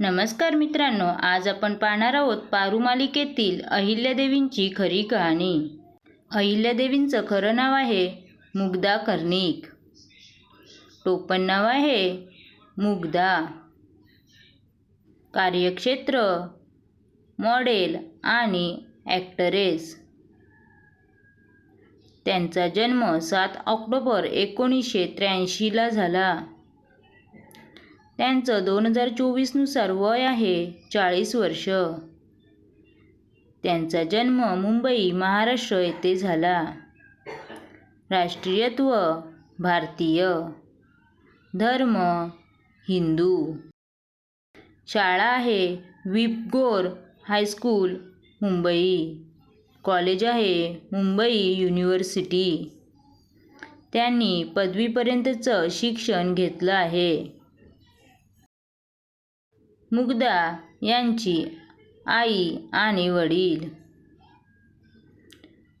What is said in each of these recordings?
नमस्कार मित्रांनो आज आपण पाहणार आहोत पारू मालिकेतील अहिल्यादेवींची खरी कहाणी. अहिल्यादेवींचं खरं नाव आहे मुग्धा कर्णिक. टोपण नाव आहे मुग्धा. कार्यक्षेत्र मॉडेल आणि ॲक्टरेस. त्यांचा जन्म सात ऑक्टोबर एकोणीसशे त्र्याऐंशीला झाला. त्यांचं दोन हजार चोवीसनुसार वय आहे चाळीस वर्ष. त्यांचा जन्म मुंबई महाराष्ट्र येथे झाला. राष्ट्रीयत्व भारतीय. धर्म हिंदू. शाळा आहे विपगोर हायस्कूल मुंबई. कॉलेज आहे मुंबई युनिव्हर्सिटी. त्यांनी पदवीपर्यंतचं शिक्षण घेतलं आहे. मुग्धा यांची आई आणि वडील.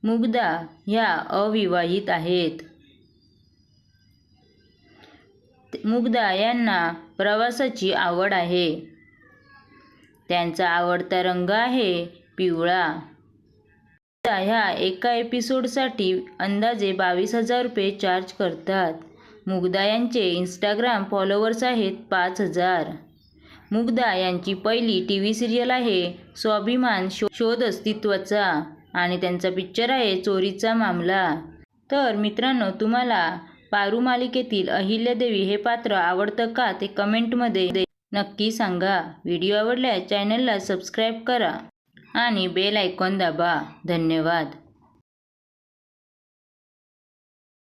मुग्धा ह्या अविवाहित आहेत. मुग्धा यांना प्रवासाची आवड आहे. त्यांचा आवडता रंग आहे पिवळा. ह्या एका एपिसोडसाठी अंदाजे बावीस हजार रुपये चार्ज करतात. मुग्धा यांचे इंस्टाग्राम फॉलोवर्स आहेत पाच हजार. मुग्धा यांची पहिली टी व्ही सिरियल आहे. स्वाभिमान शो शोध अस्तित्वाचा आणि त्यांचा पिक्चर आहे चोरीचा मामला. तर मित्रांनो तुम्हाला पारू मालिकेतील अहिल्यादेवी हे पात्र आवडतं का ते कमेंटमध्ये नक्की सांगा. व्हिडिओ आवडल्यास चॅनलला सबस्क्राईब करा आणि बेल आयकॉन दाबा. धन्यवाद.